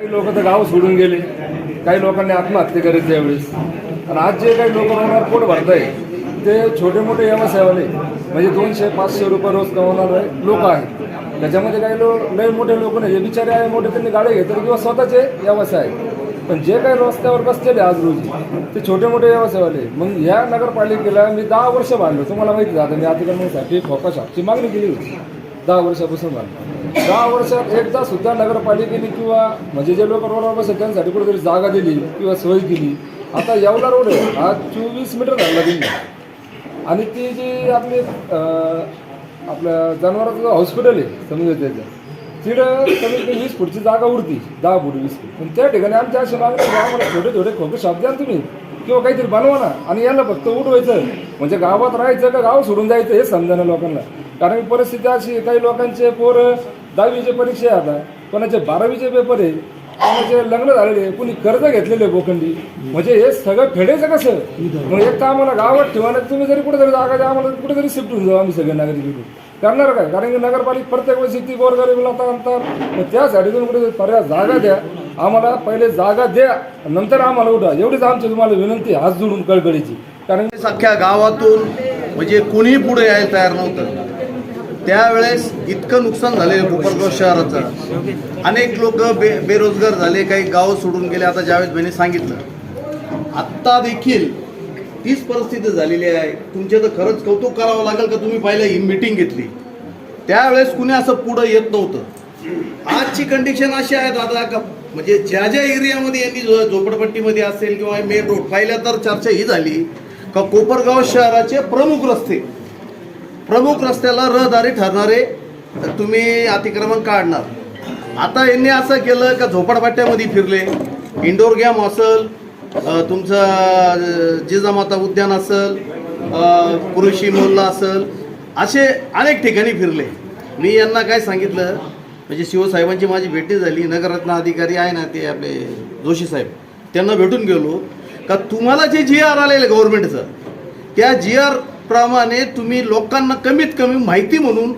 काही लोक तर गाव सोडून गेले. काही लोकांनी आत्महत्या करीत त्यावेळेस. आणि आज जे काही लोक पोट भरत आहे ते छोटे मोठे व्यवसायवाले म्हणजे दोनशे पाचशे रुपये रोज कमवणारे लोक आहेत. त्याच्यामध्ये काही लोक लय मोठे लोक नाही. जे बिचारे आहे मोठे त्यांनी गाड्या घेतात किंवा स्वतःचे व्यवसाय पण जे काही रस्त्यावर बसलेले आज रोजी ते छोटे मोठे व्यवसायवाले. मग ह्या नगरपालिकेला मी दहा वर्ष बांधलो. तुम्हाला माहिती आहे आता मी साठी फोका शॉपची मागणी केली होती. दहा वर्षापासून बांधलो. दहा वर्षात एकदा सुद्धा नगरपालिकेने किंवा म्हणजे जे लोक रोडवर बसतात त्यांसाठी कुठेतरी जागा दिली किंवा सोय केली. आता येवला रोड आहे हा चोवीस मीटर झाला दिली आणि ती जी आपली आपल्या जनावरांचं हॉस्पिटल आहे समजा त्याचं तिथं कमीत कमी वीस फूटची जागा उरती दहा फूट वीस फूट. पण त्या ठिकाणी आमच्या अशी मागणी छोटे छोटे खोके शॉप द्या तुम्ही. किंवा काहीतरी बनवा ना आणि याला फक्त उठवायचं. म्हणजे गावात राहायचं का गाव सोडून जायचं हे समजा लोकांना. कारण की परिस्थिती अशी काही लोकांचे पोरं दहावीचे परीक्षा आहे आता. कोणाचे बारावीचे पेपर आहे कोणाचे लग्न झालेले आहे, कुणी कर्ज घेतलेले आहे बोखंडी म्हणजे हे सगळं फेडायचं कसं? मग एक तर आम्हाला गावात ठेवा नाही तुम्ही जरी कुठेतरी जागा द्या आम्हाला कुठेतरी शिफ्ट होऊन जाऊ आम्ही सगळे नागरिक. इकडून. करणार काय? कारण की नगरपालिका प्रत्येक वेळेस ती बोलवता आणतात. मग त्यासाठी तुम्ही कुठे पर्याय जागा द्या. आम्हाला पहिले जागा द्या नंतर आम्हाला उठा एवढीच आमची तुम्हाला विनंती हात जोडून कळकळीची. कारण की सख्या गावातून म्हणजे कुणी पुढे यायला तयार नव्हतं. त्यावेळेस इतकं नुकसान झालेलं कोपरगाव शहराचं. अनेक लोक बे बेरोजगार झाले काही गाव सोडून गेले. आता जावेद भाईने सांगितलं आत्ता देखील तीच परिस्थिती झालेली आहे. तुमचे तर खरंच कौतुक करावं लागेल का? तुम्ही पाहिलं ही मिटिंग घेतली. त्यावेळेस कुणी असं पुढं येत नव्हतं. आजची कंडिशन अशी आहे दादा का म्हणजे ज्या ज्या एरियामध्ये यांनी झोपडपट्टीमध्ये असेल किंवा मेन रोड पाहिल्या तर चर्चा ही झाली का कोपरगाव शहराचे प्रमुख रस्ते प्रमुख रस्त्याला रहदारी ठरणारे तुम्ही अतिक्रमण काढणार. आता यांनी असं केलं का झोपडपट्ट्यामध्ये फिरले. इंडोर गेम असेल तुमचं जिजामाता उद्यान असेल पुरुषी कृषी असेल असे अनेक ठिकाणी फिरले. मी यांना काय सांगितलं म्हणजे शिवसाहेबांची माझी भेटी झाली नगररत्न अधिकारी आहे ना ते आपले जोशी साहेब त्यांना भेटून गेलो. का तुम्हाला जे जी आर आलेलं गव्हर्नमेंटचं त्या जी आर प्रमाणे तुम्ही लोकांना कमीत कमी माहिती म्हणून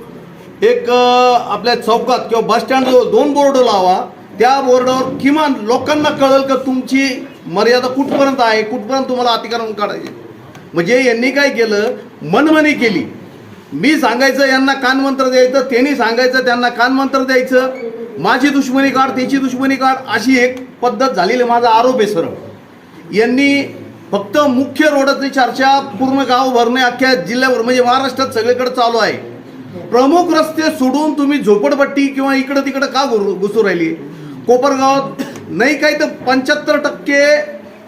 एक आपल्या चौकात किंवा बस स्टँडजवळ दोन बोर्ड लावा. त्या बोर्डावर किमान लोकांना कळेल का तुमची मर्यादा कुठपर्यंत आहे कुठपर्यंत तुम्हाला अतिक्रमण काढायचे म्हणजे यांनी काय केलं? मनमनी केली. मी सांगायचं यांना कानमंत्र द्यायचं त्यांनी सांगायचं त्यांना कानमंत्र द्यायचं. माझी दुश्मनी काढ त्याची दुश्मनी काढ अशी एक पद्धत झालेली माझा आरोप आहे सरळ. यांनी फक्त मुख्य रोडातली चर्चा पूर्ण गाव भरणे अख्ख्या जिल्ह्यावर म्हणजे महाराष्ट्रात सगळीकडे चालू आहे. प्रमुख रस्ते सोडून तुम्ही झोपडपट्टी किंवा इकडं तिकडं का घुरू- घुसू राहिली? कोपरगावात नाही काही तर पंच्याहत्तर टक्के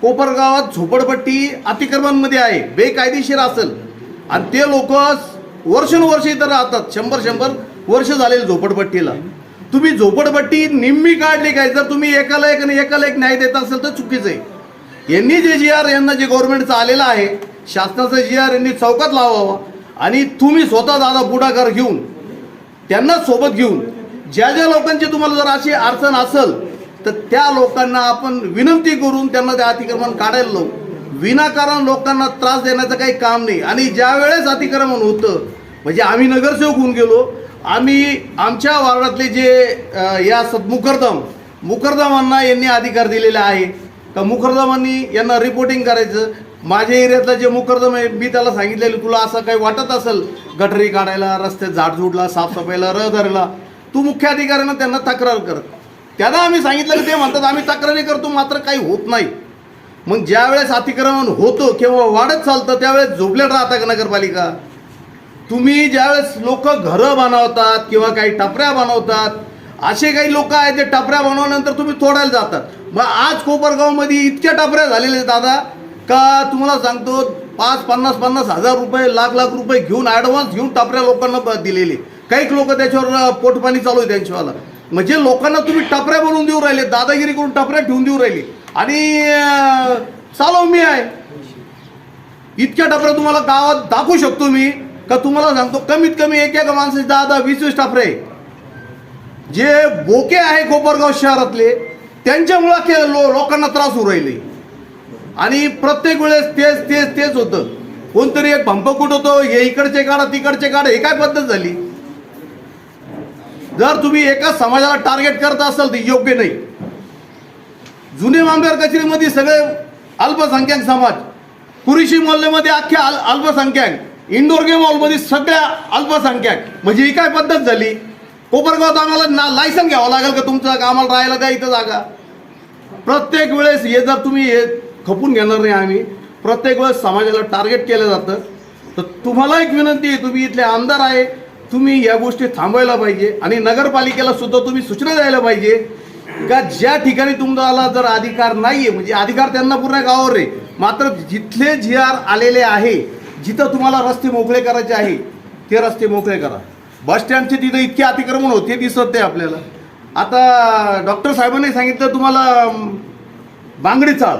कोपरगावात झोपडपट्टी अतिक्रमणमध्ये आहे बेकायदेशीर असेल. आणि ते लोक वर्षानुवर्ष इथं राहतात शंभर शंभर वर्ष झालेले झोपडपट्टीला. तुम्ही झोपडपट्टी निम्मी काढली काय? जर तुम्ही एकाला एक आणि एकाला एक न्याय देत असेल तर चुकीचं आहे. यांनी जे जी आर यांना जे गव्हर्नमेंटचं आलेलं आहे शासनाचं जी आर यांनी चौकात लावावा आणि तुम्ही स्वतः दादा पुढाकार घेऊन त्यांना सोबत घेऊन ज्या ज्या लोकांची तुम्हाला जर अशी अडचण असेल तर त्या लोकांना आपण विनंती करून त्यांना ते अतिक्रमण काढायला लावू. विनाकारण लोकांना त्रास देण्याचं काही काम नाही. आणि ज्या वेळेस अतिक्रमण होतं म्हणजे आम्ही नगरसेवक होऊन गेलो आम्ही आमच्या वार्डातले जे या सद मुकरदम मुकरदमांना यांनी अधिकार दिलेले आहे. तर मुखर्जमांनी यांना रिपोर्टिंग करायचं. माझ्या एरियातला जे मुखर्जम आहे मी त्याला सांगितलेलं तुला असं काही वाटत असेल गटरी काढायला रस्त्यात झाडझुडला साफसफाईला रहदारीला तू मुख्य अधिकाऱ्यांना त्यांना तक्रार कर. त्यांना आम्ही सांगितलं की ते म्हणतात आम्ही तक्रारी करतो मात्र काही होत नाही. मग ज्या वेळेस अतिक्रमण होतं किंवा वाढत चालतं त्यावेळेस झोपलेट राहता का नगरपालिका? तुम्ही ज्यावेळेस लोक घरं बनवतात किंवा काही टपऱ्या बनवतात असे काही लोक आहेत जे टपऱ्या बनवल्यानंतर तुम्ही तोडायला जातात. मग आज कोपरगावमध्ये इतक्या टपऱ्या झालेल्या आहेत दादा का तुम्हाला सांगतो पाच पन्नास पन्नास हजार रुपये लाख लाख रुपये घेऊन ॲडव्हान्स घेऊन टपऱ्या लोकांना दिलेले. काहीक लोक त्याच्यावर पोटपाणी चालू आहे त्यांच्यावाला. म्हणजे लोकांना तुम्ही टपऱ्या बनवून देऊ राहिले दादागिरी करून टपऱ्या ठेवून देऊ राहिली आणि चालव मी आहे. इतक्या टपऱ्या तुम्हाला गावात दाखवू शकतो मी का तुम्हाला सांगतो कमीत कमी एक एका माणसाचे दहा दहा वीस वीस टपरे. जे बोके आहे कोपरगाव शहरातले त्यांच्यामुळं के लो लोकांना त्रास होऊ राहिले. आणि प्रत्येक वेळेस तेच तेच तेच होतं. कोणतरी एक भंप होतो हे इकडचे काढा तिकडचे काढा हे काय पद्धत झाली? जर तुम्ही एका समाजाला टार्गेट करत असाल तर योग्य नाही. जुने मांबेर कचेरीमध्ये सगळे अल्पसंख्याक समाज कुरिशी मोहल्ल्यामध्ये अख्ख्या अल अल्पसंख्याक इंडोर गेम हॉलमध्ये सगळ्या अल्पसंख्याक. म्हणजे ही काय पद्धत झाली? कोपरगावात आम्हाला ना लायसन घ्यावं लागेल का तुमचं? का आम्हाला राहायला द्या इथं जागा? प्रत्येक वेळेस हे जर तुम्ही हे खपून घेणार नाही आम्ही प्रत्येक वेळेस समाजाला टार्गेट केलं जातं. तर तुम्हाला एक विनंती आहे तुम्ही इथले आमदार आहे तुम्ही या गोष्टी थांबवायला पाहिजे आणि नगरपालिकेला सुद्धा तुम्ही सूचना द्यायला पाहिजे का ज्या ठिकाणी तुम्हाला जर अधिकार नाहीये म्हणजे अधिकार त्यांना पूर्ण गावावर आहे मात्र जिथले जी आर आलेले आहे जिथं तुम्हाला रस्ते मोकळे करायचे आहे ते रस्ते मोकळे करा. बस स्टँडचे तिथं इतके अतिक्रमण होते दिसत नाही आपल्याला. आता डॉक्टर साहेबांनी सांगितलं तुम्हाला बांगडी चाळ.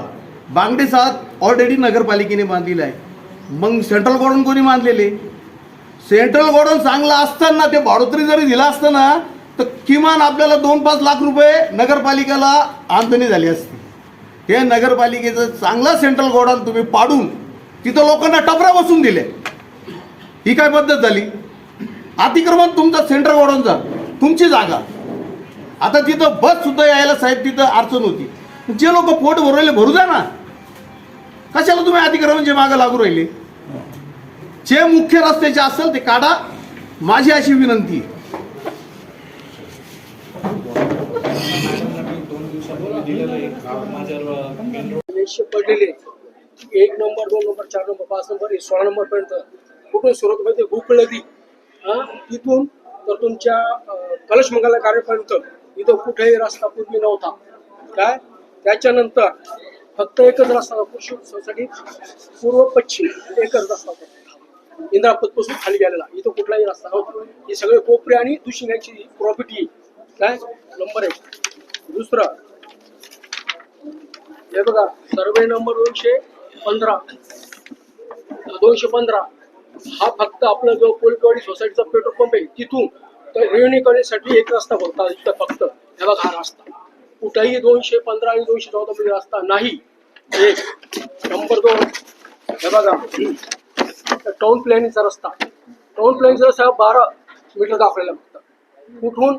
बांगडी चाळ ऑलरेडी नगरपालिकेने बांधलेलं आहे. मग सेंट्रल गोडाऊन कोणी बांधलेले? सेंट्रल गोडाऊन चांगलं असताना ते भाडोत्री जरी दिलं असतं ना तर किमान आपल्याला दोन पाच लाख रुपये नगरपालिकेला आमदनी झाली असती. हे नगरपालिकेचं चांगलं सेंट्रल गोडाऊन तुम्ही पाडून तिथं लोकांना टपरा बसून दिले ही काय पद्धत झाली? अतिक्रमण तुमचा सेंट्रल गोडाऊनचा तुमची जागा. आता तिथं बस सुद्धा यायला साहेब तिथं अडचण होती. जे लोक पोट भरू राहिले भरू द्या ना. कशाला तुम्ही अतिक्रमणचे म्हणजे मागं लागू राहिले? जे मुख्य रस्त्याचे असेल ते काढा. माझी अशी विनंती. आहे. पडलेले एक नंबर दोन नंबर चार नंबर पाच नंबर सोळा नंबर पर्यंत कुठून सुरुवात होते? भूक नदी तिथून तर तुमच्या कलश मंगला कार्यपर्यंत इथं कुठेही रस्ता पूर्वी नव्हता. काय? त्याच्यानंतर फक्त एकच रस्ता कृषी सोसायटी पूर्व पश्चिम एकच रस्ता होता. इंद्रापतपासून खाली गेलेला. इथं कुठलाही रस्ता नव्हता. हे सगळे कोपरे आणि दुशिंगाची प्रॉपर्टी काय? नंबर एक. दुसरं. हे बघा सर्वे नंबर दोनशे पंधरा. दोनशे पंधरा. हा फक्त आपला जो कोलकवाडी सोसायटीचा पेट्रोल पंप आहे तिथून तर रेवणी एक रस्ता होता इथं फक्त. हे बघा हा रस्ता. कुठेही दोनशे पंधरा आणि दोनशे चौदा मध्ये रस्ता नाही. एक नंबर दोन. हे बघा. टाउन प्लॅनिंगचा रस्ता. टाउन प्लॅनिंगचा रस्ता बारा मीटर दाखवलेला फक्त. कुठून?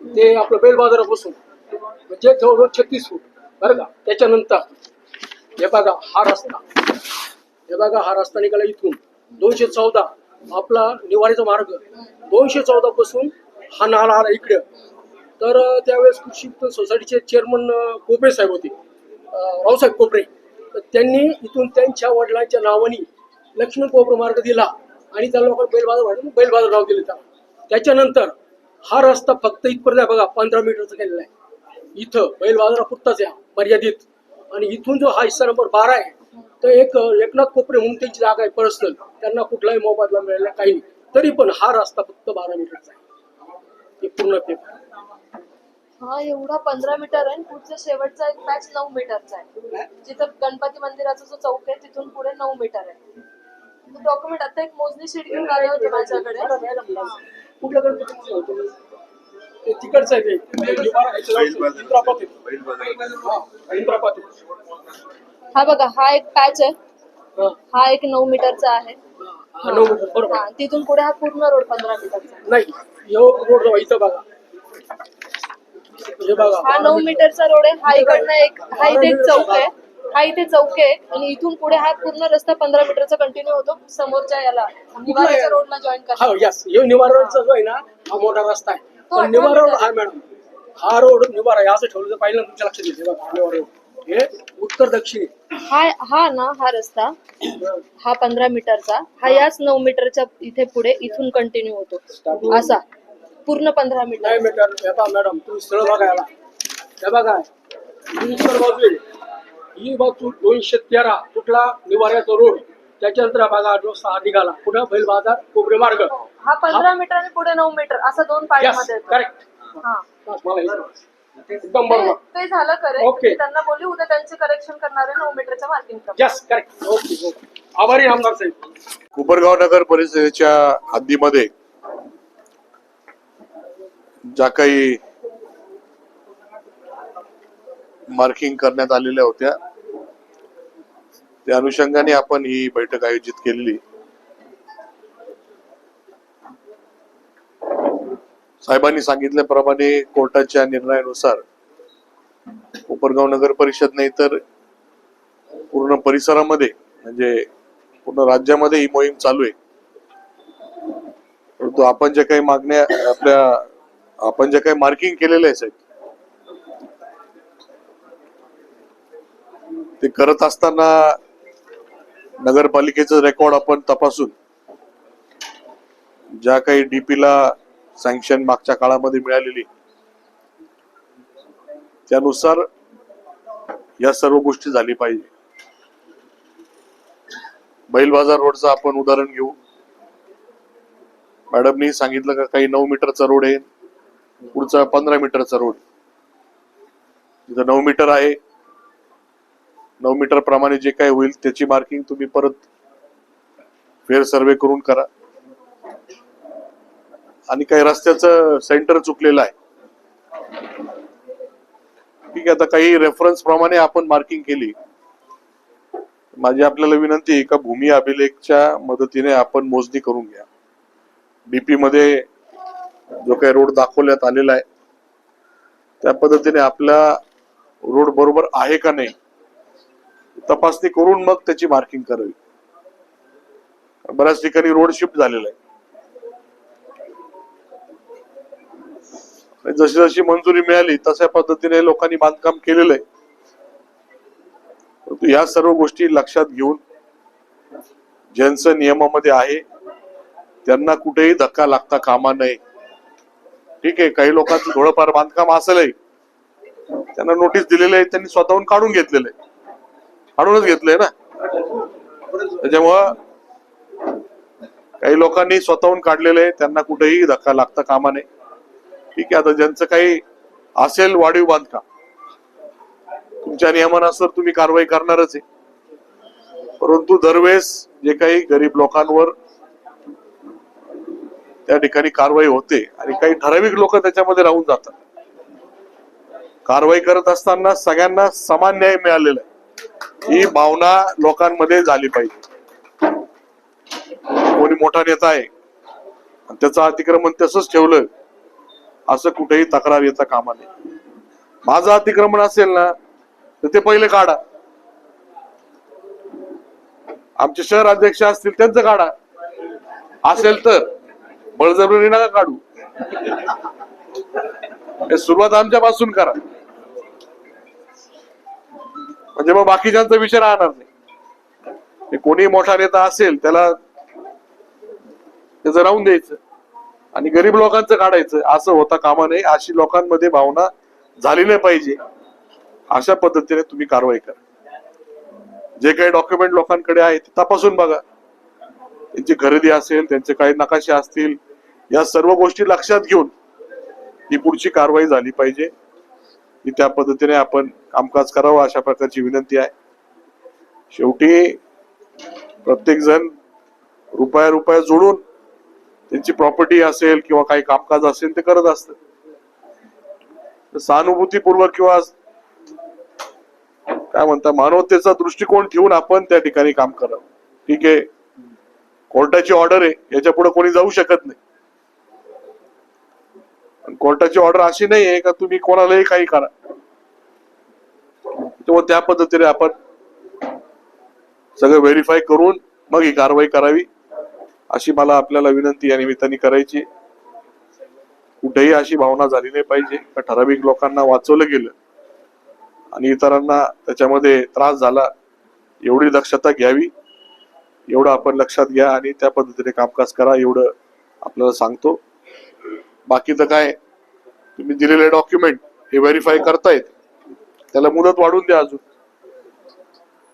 ते आपलं बेल बाजारापासून म्हणजे जवळजवळ छत्तीस फूट. बरं का? त्याच्यानंतर हे बघा हा रस्ता. हे बघा हा रस्ता निघाला इथून. दोनशे चौदा. आपला निवारीचा मार्ग दोनशे चौदा पासून हा नाला आला इकडे. तर त्यावेळेस कृषी सोसायटीचे चेअरमन कोपरे साहेब होते. रावसाहेब कोपरे. तर त्यांनी इथून त्यांच्या वडिलांच्या नावाने लक्ष्मण कोपरे मार्ग दिला आणि त्या लोकांना बैलबाजार बाजार बैलबाजार नाव दिले त्याला. त्याच्यानंतर हा रस्ता फक्त इथपर्यंत आहे बघा पंधरा मीटरचा केलेला आहे. इथं बैलबाजारा पुरताच आहे मर्यादित. आणि इथून जो हा हिस्सा नंबर बारा आहे तर एक एकनाथ कोपरे म्हणून त्यांची जागा आहे पर्सनल त्यांना कुठलाही मोबदला मिळाला काही नाही. तरी पण हा रस्ता फक्त बारा मीटरचा आहे. हे पूर्ण पेपर हा एवढा पंधरा मीटर आहे आणि पुढचा शेवटचा एक पॅच नऊ मीटरचा आहे. जिथं गणपती मंदिराचा जो चौक आहे तिथून पुढे नऊ मीटर आहे. डॉक्युमेंट आता एक मोजणी शीट घेऊन आले होते माझ्याकडे? ते तिकडचं आहे ते. इंद्रापात. इंद्रापात. हा बघा हा एक पॅच आहे. हा, एक नऊ मीटरचा आहे. हा, नऊ मीटर बरोबर. हा तिथून पुढे हा पूर्ण रोड पंधरा मीटरचा आहे. नाही यो रोड जाऊ इथं बघा. हे बघा. हा नऊ मीटरचा रोड आहे हा इकडनं एक हा इथे एक चौक आहे. हा इथे चौक आहे आणि इथून पुढे हा पूर्ण रस्ता पंधरा मीटरचा कंटिन्यू होतो. समोरच्या याला निवाराच्या रोडला जॉईन हा करा. यस यो निवारा रोडचा जो आहे ना हा मोठा रस्ता आहे. तो पण अठरा निवारा रोड. हा मॅडम हा रोड निवारा आहे असं ठेवलं तर पाहिलं ना तुमच्या लक्षात येते बघा निवारा रोड हे उत्तर दक्षिण. हा हा ना हा रस्ता. हा पंधरा मीटरचा. हा याच नऊ मीटरच्या इथे पुढे इथून कंटिन्यू होतो. असा. पूर्ण पंधरा मीटर. नाही मीटर हे पहा मॅडम तुम्ही स्थळ बघा हे बघा. उत्तर बाजू ही दोनशे तेरा. कुठला? निवाऱ्याचा रोड. त्याच्यानंतर हा बघा जो सहा निघाला. पुढे बैल बाजार कोबरे मार्ग. हा पंधरा मीटर आणि पुढे नऊ मीटर. असं दोन पार्ट यसमध्ये येतो. करेक्ट हा. मला हे. एकदम ते बरोबर ते झालं करेक्ट Okay. त्यांना बोलली उद्या त्यांचे करेक्शन करणारे नऊ मीटरच्या marking yes correct okay okay आभारी आमदार साहेब. कुपरगाव नगर परिषदेच्या हद्दीमध्ये ज्या काही मार्किंग करण्यात आलेल्या होत्या त्या अनुषंगाने आपण ही बैठक आयोजित केलेली. साहेबांनी सांगितल्याप्रमाणे कोर्टाच्या निर्णयानुसार कोपरगाव नगर परिषद नाही तर पूर्ण परिसरामध्ये म्हणजे पूर्ण राज्यामध्ये ही मोहीम चालू आहे. परंतु आपण ज्या काही मागण्या आपल्या आपण ज्या काही मार्किंग केलेले आहे साहेब ते करत असताना नगरपालिकेचं रेकॉर्ड आपण तपासून ज्या काही डीपीला सँक्शन मागच्या काळामध्ये मिळालेली. त्यानुसार या सर्व गोष्टी झाली पाहिजे. बैल बाजार रोडचं आपण उदाहरण घेऊ. मॅडमनी सांगितलं का काही नऊ मीटरचा रोड आहे. पुढचा पंधरा मीटरचा रोड. तिथं नऊ मीटर आहे. नऊ मीटर प्रमाणे जे काही होईल त्याची मार्किंग तुम्ही परत फेर सर्वे करून करा. आणि काही रस्त्याचं सेंटर चुकलेलं आहे. ठीक आहे आता काही रेफरन्स प्रमाणे आपण मार्किंग केली. माझी आपल्याला विनंती आहे का भूमी अभिलेखच्या मदतीने आपण मोजणी करून घ्या. डीपी मध्ये जो काही रोड दाखवण्यात आलेला आहे त्या पद्धतीने आपला रोड बरोबर आहे का नाही तपासणी करून मग त्याची मार्किंग करावी. बऱ्याच ठिकाणी रोड शिफ्ट झालेला आहे. जशी जशी मंजुरी मिळाली तशा पद्धतीने लोकांनी बांधकाम केलेलं आहे. परंतु या सर्व गोष्टी लक्षात घेऊन ज्यांचं नियमामध्ये आहे त्यांना कुठेही धक्का लागता कामा नये. ठीक आहे काही लोकांचं थोडंफार बांधकाम असेलही त्यांना नोटीस दिलेली आहे त्यांनी स्वतःहून काढून घेतलेलं आहे. काढूनच घेतलंय ना. त्याच्यामुळं काही लोकांनी स्वतःहून काढलेलं आहे त्यांना कुठेही धक्का लागता कामा नये. ठीक आहे आता ज्यांचं काही असेल वाढीव बांधकाम तुमच्या नियमानुसार तुम्ही कारवाई करणारच आहे. परंतु दरवेळेस जे काही गरीब लोकांवर त्या ठिकाणी कारवाई होते आणि काही ठराविक लोक त्याच्यामध्ये राहून जातात. कारवाई करत असताना सगळ्यांना समान न्याय मिळालेला आहे. ही भावना लोकांमध्ये झाली पाहिजे. कोणी मोठा नेता आहे आणि त्याचं अतिक्रमण तसंच ठेवलं असं कुठेही तक्रार येता कामा नये. माझं अतिक्रमण असेल ना तर ते पहिले काढा. आमचे शहर अध्यक्ष असतील त्यांचं काढा. असेल तर बळजबरी नका काढू. हे सुरुवात आमच्यापासून करा. म्हणजे मग बाकीच्यांचा विषय राहणार नाही. कोणी मोठा नेता असेल त्याला त्याचं राहून द्यायचं. आणि गरीब लोकांचं काढायचं. असं होता कामा नये. अशी लोकांमध्ये भावना झाली नाही पाहिजे. अशा पद्धतीने तुम्ही कारवाई करा. जे काही डॉक्युमेंट लोकांकडे आहे ते तपासून बघा. त्यांची खरेदी असेल त्यांचे काही नकाशे असतील या सर्व गोष्टी लक्षात घेऊन ही पुढची कारवाई झाली पाहिजे. की त्या पद्धतीने आपण कामकाज करावं अशा प्रकारची विनंती आहे. शेवटी प्रत्येक जण रुपया रुपया जोडून त्यांची प्रॉपर्टी असेल किंवा काही कामकाज असेल ते करत असत सहानुभूतीपूर्वक किंवा काय म्हणता मानवतेचा दृष्टिकोन ठेवून आपण त्या ठिकाणी काम करावं. ठीक आहे? कोर्टाची ऑर्डर आहे याच्यापुढे कोणी जाऊ शकत नाही. कोर्टाची ऑर्डर अशी नाही आहे का तुम्ही कोणालाही काही करा. तेव्हा त्या पद्धतीने आपण सगळं व्हेरीफाय करून मग ही कारवाई करावी. अशी मला आपल्याला विनंती या निमित्ताने करायची. कुठेही अशी भावना झाली नाही पाहिजे. का ठराविक लोकांना वाचवलं गेलं आणि इतरांना त्याच्यामध्ये त्रास झाला एवढी दक्षता घ्यावी एवढं आपण लक्षात घ्या आणि त्या पद्धतीने कामकाज करा एवढं आपल्याला सांगतो. बाकीचं काय तुम्ही दिलेले डॉक्युमेंट हे व्हेरीफाय करतायत. त्याला मुदत वाढून द्या अजून.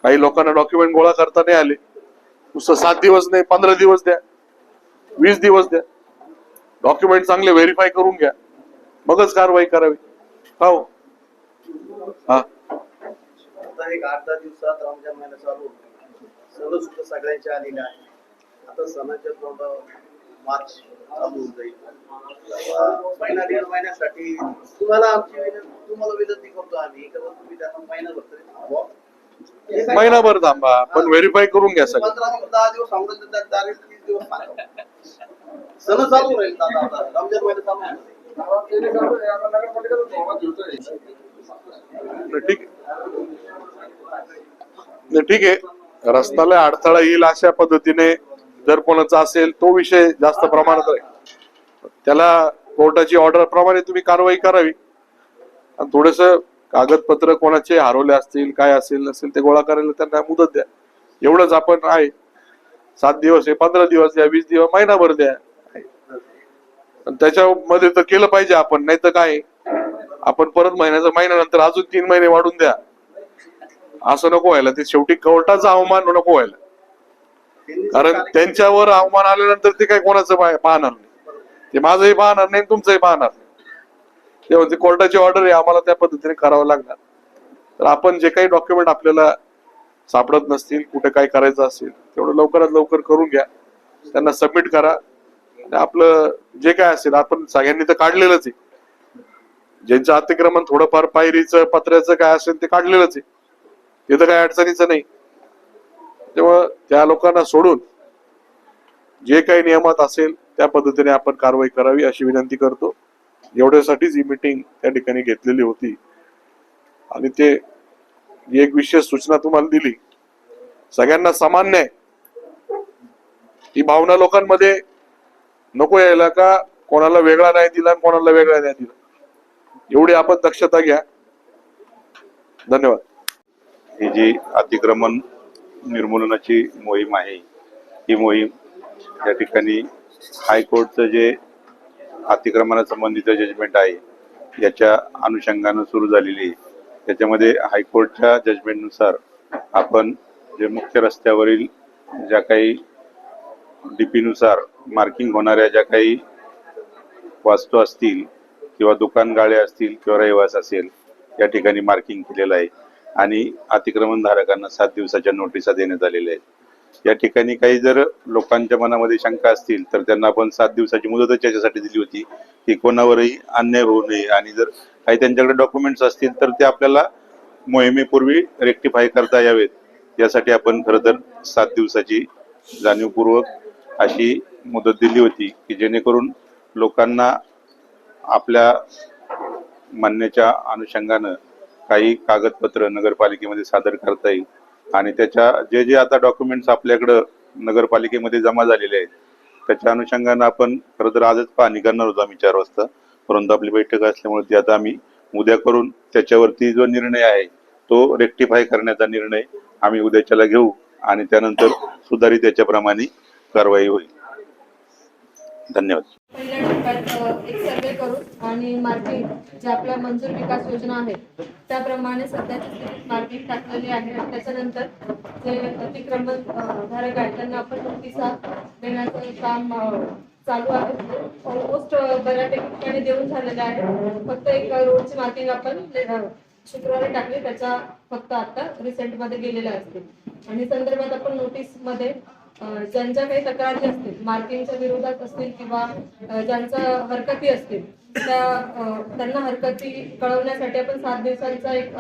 काही लोकांना डॉक्युमेंट गोळा करता नाही आले. नुसतं सात दिवस नाही पंधरा दिवस द्या. वीस दिवस द्या. डॉक्युमेंट चांगले व्हेरीफाय करून घ्या. मगच कारवाई करावी. का हो. हा एक आठ दहा दिवसात रमजान महिना चालू होतो. सण सुद्धा सगळ्यांच्या आलेले आहे. आता सणाच्या तोंडावर मार्च चालू होऊन जाईल. महिना दीड महिन्यासाठी तुम्हाला आमची विनंती तुम्हाला विनंती करतो आम्ही. का बा तुम्ही त्यांना महिनाभर तरी महिनाभर थांबा पण व्हेरीफाय करून घ्या सगळं पंधरा दिवस, दहा दिवस सांगून तर त्या तारीख तीस दिवस सांगा. सण चालू राहील आता आता. रमजान महिना चालू होऊन जाईल. नाही, ठीक नाही, ठीक आहे रस्त्याला अडथळा येईल अशा पद्धतीने जर कोणाचा असेल तो विषय जास्त प्रमाणात आहे त्याला कोर्टाची ऑर्डर प्रमाणे तुम्ही कारवाई करावी आणि थोडस कागदपत्र कोणाचे हरवले असतील काय असेल नसेल ते गोळा करायला त्यांना मुदत द्या. एवढंच आपण आहे. सात दिवस आहे पंधरा दिवस द्या वीस दिवस महिनाभर द्या. आणि त्याच्यामध्ये तर केलं पाहिजे आपण नाही तर काय? आपण परत महिन्याचा महिन्यानंतर अजून तीन महिने वाढून द्या. असं नको व्हायला. ते शेवटी कोर्टाचा अवमान नको व्हायला. कारण त्यांच्यावर अवमान आल्यानंतर ते काय कोणाचं पाहणार नाही. ते माझंही पाहणार नाही तुमचंही पाहणार नाही. म्हणजे कोर्टाची ऑर्डर आहे आम्हाला त्या पद्धतीने करावं लागणार. तर आपण जे काही डॉक्युमेंट आपल्याला सापडत नसतील कुठे काय करायचं असेल तेवढं लवकरात लवकर करून घ्या. त्यांना सबमिट करा. आणि आपलं जे काय असेल आपण सगळ्यांनी तर काढलेलंच आहे. ज्यांचं अतिक्रमण थोडंफार पायरीचं पत्र्याचं काय असेल ते काढलेलंच आहे. ते तर काही अडचणीचं नाही. तेव्हा त्या लोकांना सोडून जे काही नियमात असेल त्या पद्धतीने आपण कारवाई करावी अशी विनंती करतो. एवढ्यासाठीच ही मिटिंग त्या ठिकाणी घेतलेली होती. आणि ते जी एक विशेष सूचना तुम्हाला दिली. सगळ्यांना सामान्य न्याय. ही भावना लोकांमध्ये नको यायला का? कोणाला वेगळा नाही दिला कोणाला वेगळा नाही दिला. एवढी आपण दक्षता घ्या. धन्यवाद. ही जी अतिक्रमण निर्मूलनाची मोहीम आहे ही मोहीम या ठिकाणी हायकोर्टचं जे अतिक्रमणासंबंधीचं जजमेंट आहे. याच्या अनुषंगानं सुरू झालेली आहे. त्याच्यामध्ये हायकोर्टच्या जजमेंटनुसार आपण जे मुख्य रस्त्यावरील ज्या काही डीपीनुसार मार्किंग होणाऱ्या ज्या काही वास्तू असतील किंवा दुकानगाळे असतील किंवा रहिवास असेल या ठिकाणी मार्किंग केलेलं आहे. आणि अतिक्रमणधारकांना सात दिवसाच्या नोटिसा देण्यात आलेल्या आहेत या ठिकाणी काही जर लोकांच्या मनामध्ये शंका असतील तर त्यांना आपण सात दिवसाची मुदतच याच्यासाठी दिली होती की कोणावरही अन्याय होऊ नये. आणि जर काही त्यांच्याकडे डॉक्युमेंट्स असतील तर ते आपल्याला मोहिमेपूर्वी रेक्टिफाय करता यावेत. यासाठी आपण खरं तर सात दिवसाची जाणीवपूर्वक अशी मुदत दिली होती की जेणेकरून लोकांना आपल्या मानण्याच्या अनुषंगानं काही कागदपत्र नगरपालिकेमध्ये सादर करता येईल. आणि त्याच्या जे जे आता डॉक्युमेंट्स आपल्याकडं नगरपालिकेमध्ये जमा झालेले आहेत त्याच्या अनुषंगानं आपण खरं तर आजच पाहणी करणार होतो आम्ही चार वाजता. परंतु आपली बैठक असल्यामुळे ती आता आम्ही उद्या करून त्याच्यावरती जो निर्णय आहे तो रेक्टिफाय करण्याचा निर्णय आम्ही उद्याच्याला घेऊ आणि त्यानंतर सुधारित त्याच्याप्रमाणे कारवाई होईल. धन्यवाद. एक सर्वे करून आणि मार्किंग जे आपल्या मंजूर विकास योजना आहेत त्याप्रमाणे सध्याची स्थितीत मार्किंग टाकलेली आहे. आणि त्याच्यानंतर जे अतिक्रमण धारक आहेत त्यांना आपण नोटिसा देण्याचं काम चालू आहे. ऑलमोस्ट बऱ्यापैकी ठिकाणी देऊन झालेले आहे. फक्त एक रोडची मार्किंग आपण शुक्रवारी टाकली. त्याच्या फक्त आता रिसेंटमध्ये गेलेल्या असतील आणि संदर्भात आपण नोटीसमध्ये ज्यांच्या काही तक्रारी असतील मार्किंगच्या विरोधात असतील किंवा ज्यांचा ज्यांच्या हरकती असतील त्या त्यांना हरकती कळवण्यासाठी आपण सात दिवसांचा एक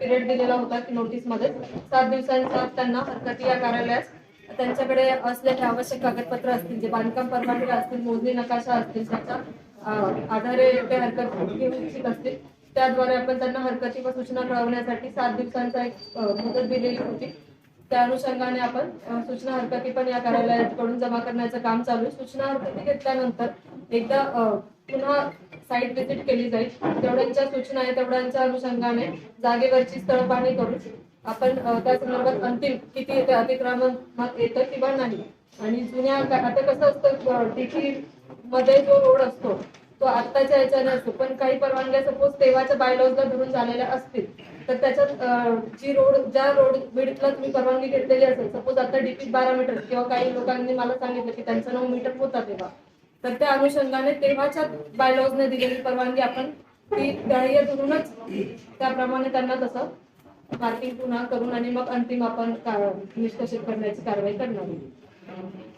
पिरियड दिलेला होता की नोटीसमध्ये सात दिवसांचा त्यांना हरकती या कार्यालयास त्यांच्याकडे असलेले आवश्यक कागदपत्र असतील जे बांधकाम परवानगी असतील मोजणी नकाशा असतील त्याच्या आधारे ते हरकत घेऊ इच्छित असतील त्याद्वारे आपण त्यांना हरकती व सूचना कळवण्यासाठी सात दिवसांचा एक मुदत दिलेली होती. त्या अनुषंगाने आपण सूचना हरकती पण या कार्यालयाकडून जमा करण्याचं काम चालू आहे. सूचना हरकती घेतल्यानंतर एकदा पुन्हा साईट व्हिजिट केली जाईल. तेवढ्यांच्या सूचना आहे तेवढ्यांच्या अनुषंगाने जागेवरची स्थळ पाहणी करून आपण त्या संदर्भात अंतिम किती येते अतिक्रमण येतं किंवा नाही. आणि जुन्या आता कसं असतं टीटी मध्ये जो रोड असतो तो आत्ताच्या याच्याने असतो. पण काही परवानग्या सपोज तेव्हाच्या बायलॉजला धरून झालेल्या असतील तर त्याच्यात जी रोड ज्या रोड बिडला तुम्ही परवानगी घेतलेली असेल सपोज आता डीपी बारा मीटर किंवा काही लोकांनी मला सांगितलं की त्यांचा नऊ मीटर होता तेव्हा. तर त्या अनुषंगाने तेव्हाच्या बायलॉजने दिलेली परवानगी आपण ती ग्राह्य धरूनच त्याप्रमाणे त्यांना तसं मार्किंग पुन्हा करून आणि मग अंतिम आपण निष्कर्षित करण्याची कारवाई करणार